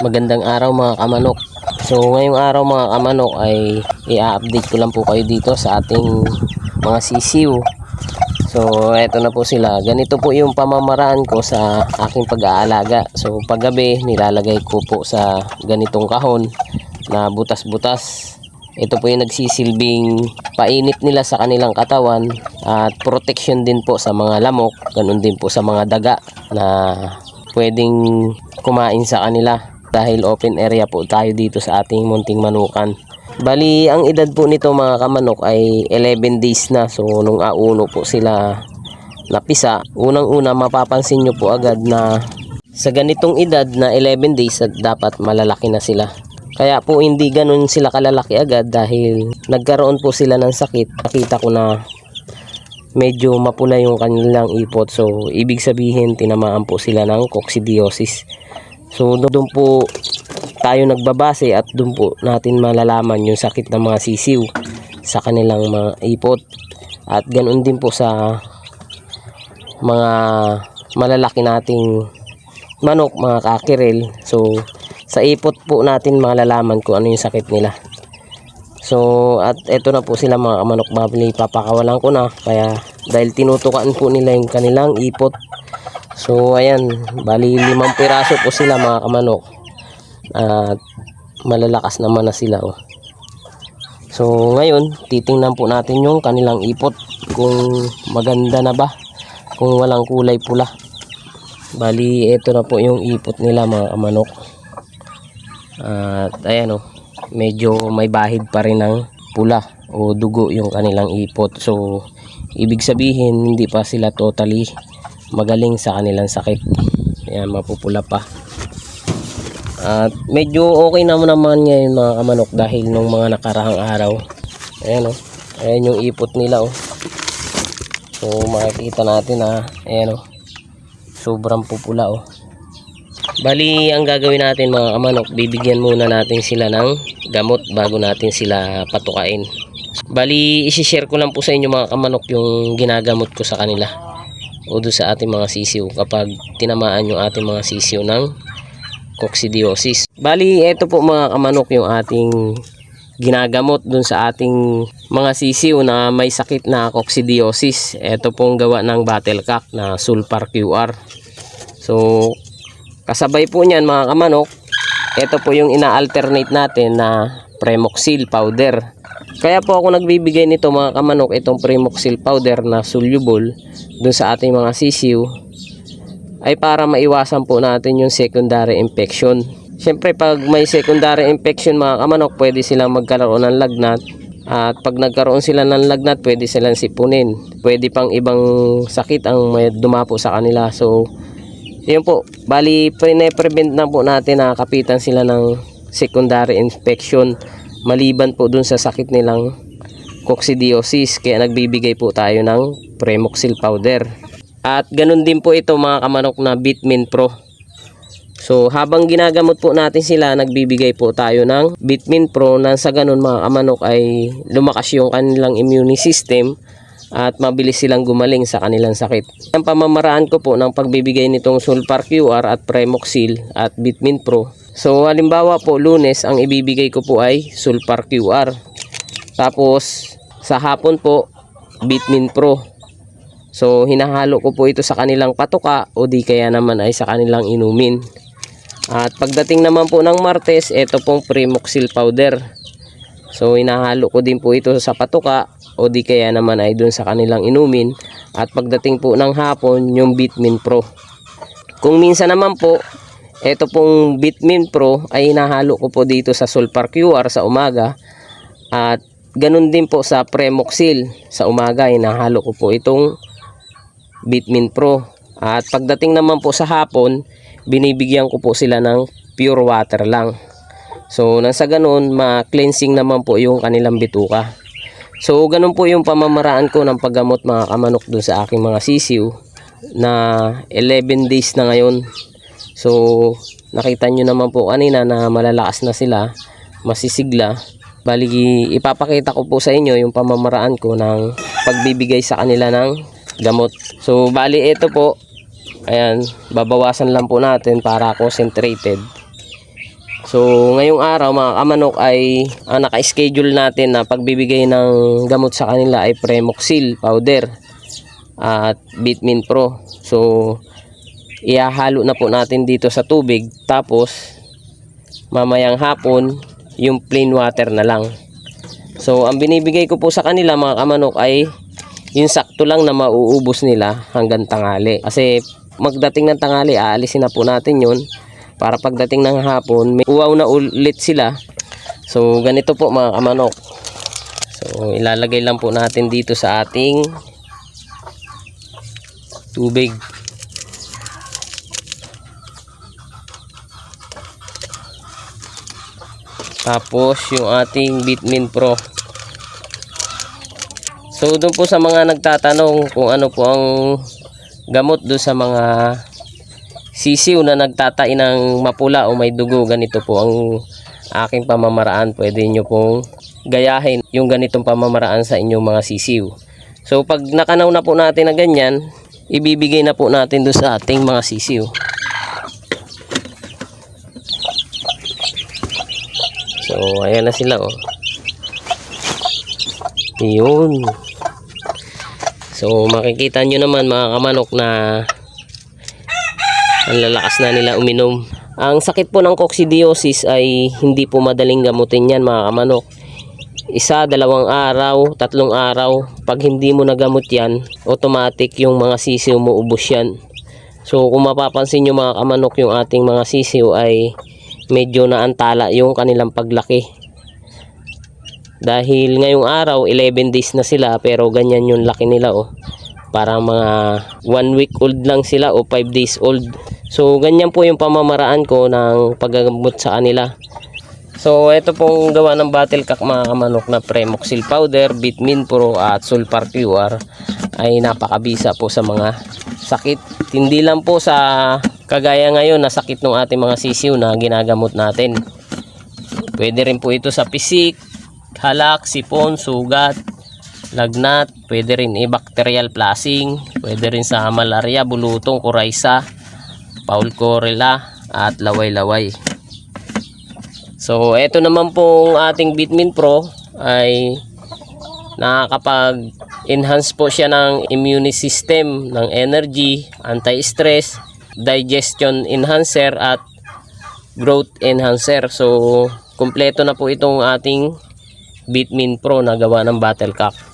Magandang araw mga kamanok. So ngayong araw mga kamanok ay i-update ko lang po kayo dito sa ating mga sisiw. So eto na po sila. Ganito po yung pamamaraan ko sa aking pag-aalaga. So paggabi nilalagay ko po sa ganitong kahon na butas-butas. Ito po yung nagsisilbing painit nila sa kanilang katawan at protection din po sa mga lamok, ganun din po sa mga daga na pwedeng kumain sa kanila dahil open area po tayo dito sa ating munting manukan. Bali, ang edad po nito mga kamanok ay 11 days na. So, nung auno po sila napisa, unang-una mapapansin nyo po agad na sa ganitong edad na 11 days at dapat malalaki na sila. Kaya po hindi ganun sila kalalaki agad dahil nagkaroon po sila ng sakit. Nakita ko na medyo mapula yung kanilang ipot. So, ibig sabihin tinamaan po sila ng coccidiosis. So, doon po tayo nagbabase at doon po natin malalaman yung sakit ng mga sisiw sa kanilang mga ipot. At ganoon din po sa mga malalaki nating manok, mga kakirel. So, sa ipot po natin malalaman kung ano yung sakit nila. So, at eto na po sila mga manok babli, papakawalan ko na. Kaya, dahil tinutukan po nila yung kanilang ipot. So, ayan, bali limang piraso po sila mga kamanok. At malalakas naman na sila. Oh. So, ngayon, titingnan po natin yung kanilang ipot. Kung maganda na ba. Kung walang kulay pula. Bali, ito na po yung ipot nila mga kamanok. At ayan oh, medyo may bahid pa rin ng pula o dugo yung kanilang ipot. So, ibig sabihin hindi pa sila totally magaling sa kanilang sakit. Ayan, mapupula pa. At medyo okay naman naman ngayon mga kamanok dahil nung mga nakarahang araw. Ayan oh, ayan yung ipot nila oh. So, makikita natin na ayan oh, sobrang pupula oh. Bali, ang gagawin natin mga kamanok, bibigyan muna natin sila ng gamot bago natin sila patukain. Bali, isi-share ko lang po sa inyo mga kamanok yung ginagamot ko sa kanila o doon sa ating mga sisiw kapag tinamaan yung ating mga sisiw ng coccidiosis. Bali, ito po mga kamanok yung ating ginagamot dun sa ating mga sisiw na may sakit na coccidiosis. Ito pong gawa ng battlecock na sulfur QR. So, Kasabay po niyan mga kamanok, ito po yung ina-alternate natin na Premoxil powder. Kaya po ako nagbibigay nito mga kamanok, itong Premoxil powder na soluble dun sa ating mga sisiw ay para maiwasan po natin yung secondary infection. Siyempre pag may secondary infection mga kamanok, pwede silang magkaroon ng lagnat at pag nagkaroon sila ng lagnat, pwede silang sipunin. Pwede pang ibang sakit ang may dumapo sa kanila. So, yun po, bali pre-prevent na po natin na kapitan sila ng secondary infection maliban po dun sa sakit nilang coccidiosis kaya nagbibigay po tayo ng Premoxil powder. At ganun din po ito mga kamanok na Bitmin Pro. So habang ginagamot po natin sila, nagbibigay po tayo ng Bitmin Pro na sa ganun mga kamanok ay lumakas yung kanilang immune system at mabilis silang gumaling sa kanilang sakit. Ang pamamaraan ko po ng pagbibigay nitong Sulfar QR at Premoxil at Bitmin Pro. So halimbawa po lunes ang ibibigay ko po ay Sulfar QR. Tapos sa hapon po Bitmin Pro. So hinahalo ko po ito sa kanilang patuka o di kaya naman ay sa kanilang inumin. At pagdating naman po ng Martes, ito pong Premoxil powder. So hinahalo ko din po ito sa patuka o di kaya naman ay dun sa kanilang inumin at pagdating po ng hapon yung Bitmin Pro kung minsan naman po ito pong Bitmin Pro ay hinahalo ko po dito sa Sulfur QR sa umaga at ganun din po sa Premoxil sa umaga hinahalo ko po itong Bitmin Pro at pagdating naman po sa hapon binibigyan ko po sila ng pure water lang so nang sa ganun ma-cleansing naman po yung kanilang bituka So, ganun po yung pamamaraan ko ng paggamot mga kamanok dun sa aking mga sisiw na 11 days na ngayon. So, nakita nyo naman po kanina na malalakas na sila, masisigla. Bali, ipapakita ko po sa inyo yung pamamaraan ko ng pagbibigay sa kanila ng gamot. So, bali ito po, ayan, babawasan lang po natin para concentrated. So, ngayong araw mga kamanok ay ang naka-schedule natin na pagbibigay ng gamot sa kanila ay Premoxil powder at Bitmin Pro. So, ihahalo na po natin dito sa tubig tapos mamayang hapon yung plain water na lang. So, ang binibigay ko po sa kanila mga kamanok ay yung sakto lang na mauubos nila hanggang tangali. Kasi magdating ng tangali, aalisin na po natin yun para pagdating ng hapon, may uwaw na ulit sila. So, ganito po mga kamanok. So, ilalagay lang po natin dito sa ating tubig. Tapos, yung ating Bitmin Pro. So, doon po sa mga nagtatanong kung ano po ang gamot doon sa mga sisiw na nagtatai ng mapula o may dugo, ganito po ang aking pamamaraan. Pwede nyo pong gayahin yung ganitong pamamaraan sa inyong mga sisiw. So pag nakanaw na po natin na ganyan, ibibigay na po natin doon sa ating mga sisiw. So ayan na sila oh. Yun. So makikita nyo naman mga kamanok na ang lalakas na nila uminom. Ang sakit po ng coccidiosis ay hindi po madaling gamutin yan mga kamanok. Isa, dalawang araw, tatlong araw. Pag hindi mo nagamot yan, automatic yung mga sisiw mo ubos yan. So kung mapapansin nyo mga kamanok yung ating mga sisiw ay medyo naantala yung kanilang paglaki. Dahil ngayong araw 11 days na sila pero ganyan yung laki nila oh. Parang mga 1 week old lang sila o 5 days old. So ganyan po yung pamamaraan ko ng paggamot sa kanila. So ito pong gawa ng battle cock mga kamanok na Premoxil powder, Bitmin Pro at Sulfar QR ay napakabisa po sa mga sakit. Hindi lang po sa kagaya ngayon na sakit ng ating mga sisiw na ginagamot natin. Pwede rin po ito sa pisik, halak, sipon, sugat, lagnat, pwede rin i-bacterial flushing, pwede rin sa malaria, bulutong, kuraysa, Paul Corella at laway-laway. So, ito naman pong ating Bitmin Pro ay nakakapag-enhance po siya ng immune system, ng energy, anti-stress, digestion enhancer at growth enhancer. So, kumpleto na po itong ating Bitmin Pro na gawa ng Battlecock.